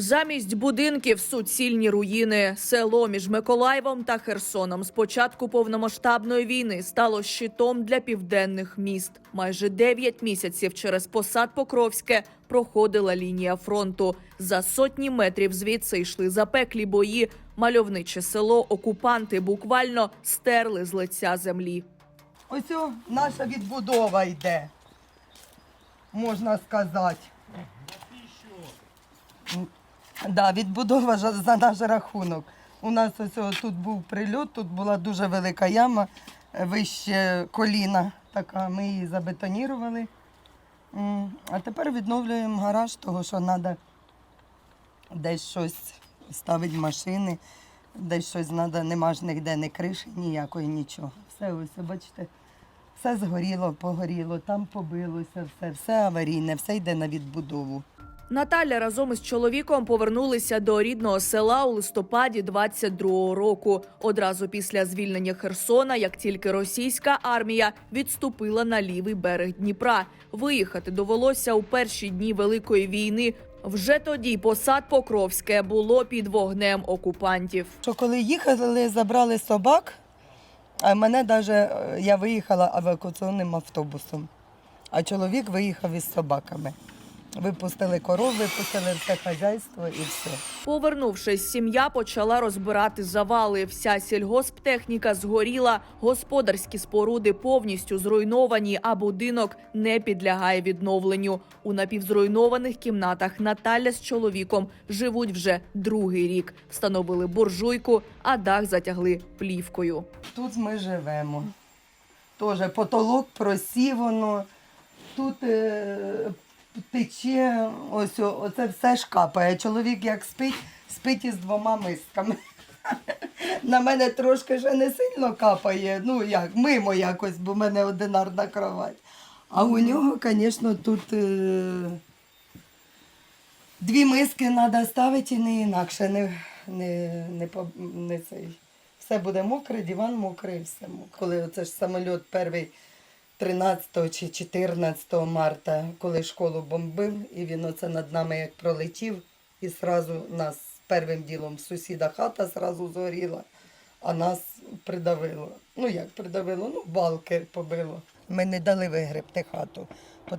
Замість будинків суцільні руїни. Село між Миколаєвом та Херсоном з початку повномасштабної війни стало щитом для південних міст. Майже 9 місяців через посад Покровське проходила лінія фронту. За сотні метрів звідси йшли запеклі бої. Мальовниче село окупанти буквально стерли з лиця землі. Ось о, наша відбудова йде. Можна сказати. Да, відбудова за наш рахунок. У нас ось тут був прильот, тут була дуже велика яма, е, вище коліна така. Ми її забетонірували. А тепер відновлюємо гараж, того що треба десь щось ставити машини, десь щось треба, нема ж ніде ні криші, ніякої, нічого. Все ось, бачите, все згоріло, погоріло, там побилося, все, все аварійне, все йде на відбудову. Наталя разом із чоловіком повернулися до рідного села у листопаді 22-го року. Одразу після звільнення Херсона, як тільки російська армія відступила на лівий берег Дніпра. Виїхати довелося у перші дні великої війни. Вже тоді посад Покровське було під вогнем окупантів. Що коли їхали, забрали собак, а мене навіть я виїхала евакуаційним автобусом, а чоловік виїхав із собаками. Випустили коров, випустили все хазяйство і все. Повернувшись, сім'я почала розбирати завали. Вся сільгосптехніка згоріла, господарські споруди повністю зруйновані, а будинок не підлягає відновленню. У напівзруйнованих кімнатах Наталя з чоловіком живуть вже другий рік. Встановили буржуйку, а дах затягли плівкою. Тут ми живемо. Теж потолок просівано, тут е, тече, ось оце все ж капає. Чоловік як спить, спить із двома мисками. На мене трошки ще не сильно капає, ну як, мимо якось, бо в мене одинарна кровать. А у нього, звісно, тут е, дві миски треба ставити і не інакше, не, не, не, не цей. Все буде мокре, диван мокрий, все мокре. Коли оце ж самоліт перший 13 чи 14 марта, коли школу бомбив, і він оце над нами як пролетів, і сразу нас першим ділом сусіда хата зразу згоріла, а нас придавило. Ну як придавило? Ну, балки побило. Ми не дали вигребти хату,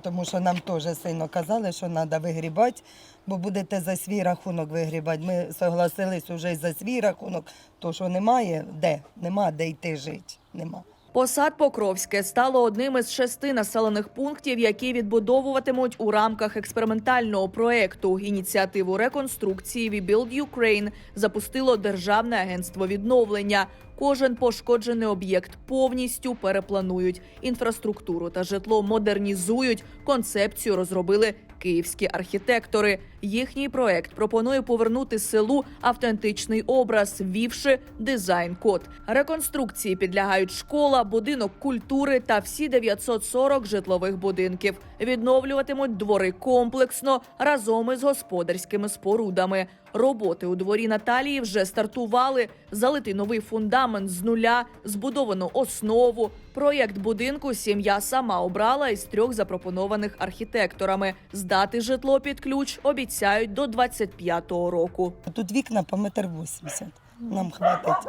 тому що нам теж сильно казали, що треба вигрібати, бо будете за свій рахунок вигрібати. Ми согласились вже за свій рахунок, то що немає де, нема де йти жити. Нема. Посад Покровське стало одним із шести населених пунктів, які відбудовуватимуть у рамках експериментального проекту. Ініціативу реконструкції «We Ukraine» запустило Державне агентство відновлення. Кожен пошкоджений об'єкт повністю перепланують. Інфраструктуру та житло модернізують. Концепцію розробили київські архітектори. Їхній проект пропонує повернути селу автентичний образ, ввівши дизайн-код. Реконструкції підлягають школа, будинок культури та всі 940 житлових будинків. Відновлюватимуть двори комплексно разом із господарськими спорудами. Роботи у дворі Наталії вже стартували. Залитий новий фундамент з нуля, збудовану основу. Проєкт будинку сім'я сама обрала із трьох запропонованих архітекторами. Здати житло під ключ обіцяють до 25-го року. Тут вікна по метр вісімдесят. Нам хватить.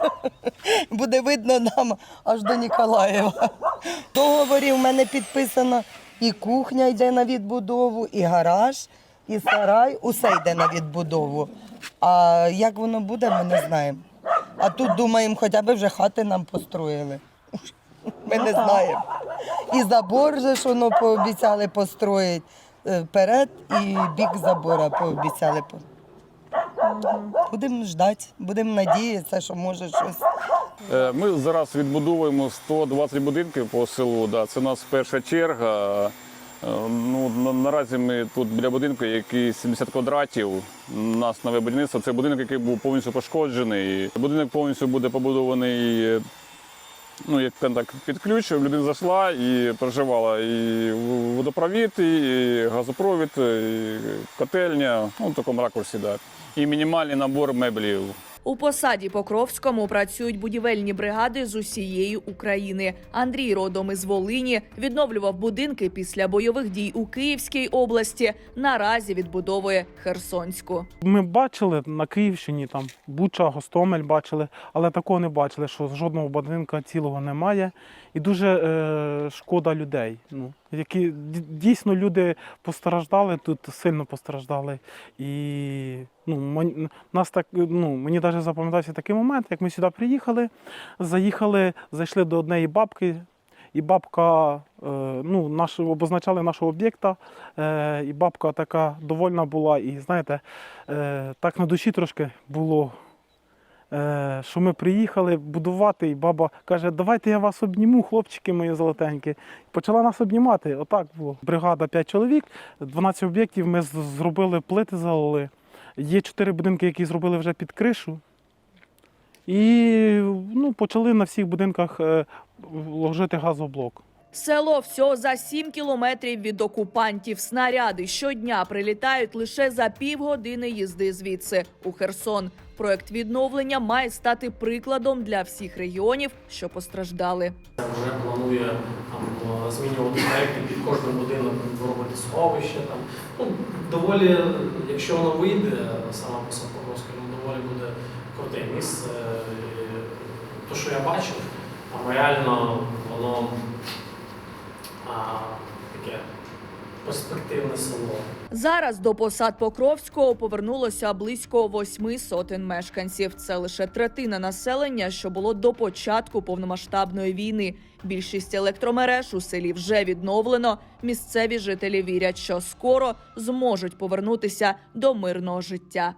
Буде видно нам аж до Ніколаєва. Договорі в мене підписано і кухня йде на відбудову, і гараж, і сарай. Усе йде на відбудову. А як воно буде, ми не знаємо. А тут думаємо, хоча б вже хати нам построїли. Ми не знаємо. І забор же ж воно пообіцяли построїти е, вперед, і бік забора пообіцяли. Будемо ждати, будемо надіятися, що може щось. Е, Ми зараз відбудовуємо 120 будинків по селу. Да. Це у нас перша черга. Е, Ну, наразі ми тут біля будинку, який 70 квадратів. У нас нове будівництво. Це будинок, який був повністю пошкоджений. Будинок повністю буде побудований е, ну, як так, під ключ. Людина зайшла і проживала і водопровід, і газопровід, і котельня, ну, в такому ракурсі. Да. І мінімальний набор меблів. У посаді Покровському працюють будівельні бригади з усієї України. Андрій родом із Волині відновлював будинки після бойових дій у Київській області. Наразі відбудовує Херсонську. Ми бачили на Київщині там Буча, Гостомель бачили, але такого не бачили, що жодного будинка цілого немає. І дуже е, шкода людей. Ну, які дійсно люди постраждали тут, сильно постраждали. І ну, мон- нас так, ну, мені навіть запам'ятався такий момент, як ми сюди приїхали, заїхали, зайшли до однієї бабки. І бабка, е, ну, наш, обозначали нашого об'єкта, е, і бабка така довольна була. І знаєте, е, так на душі трошки було, що ми приїхали будувати, і баба каже, давайте я вас обніму, хлопчики мої золотенькі. Почала нас обнімати. Отак було. Бригада 5 чоловік, 12 об'єктів ми зробили, плити залили. Є 4 будинки, які зробили вже під кришу. І ну, почали на всіх будинках е, ложити газоблок. Село всього за 7 кілометрів від окупантів. Снаряди щодня прилітають лише за півгодини їзди звідси у Херсон. Проект відновлення має стати прикладом для всіх регіонів, що постраждали. вже планує змінювати проекти під кожним будинок, робити сховище. Там ну доволі, якщо воно вийде, сама по ну доволі буде круте місце. Те, що я бачив, реально воно а, таке перспективне село. Зараз до посад Покровського повернулося близько восьми сотень мешканців. Це лише третина населення, що було до початку повномасштабної війни. Більшість електромереж у селі вже відновлено. Місцеві жителі вірять, що скоро зможуть повернутися до мирного життя.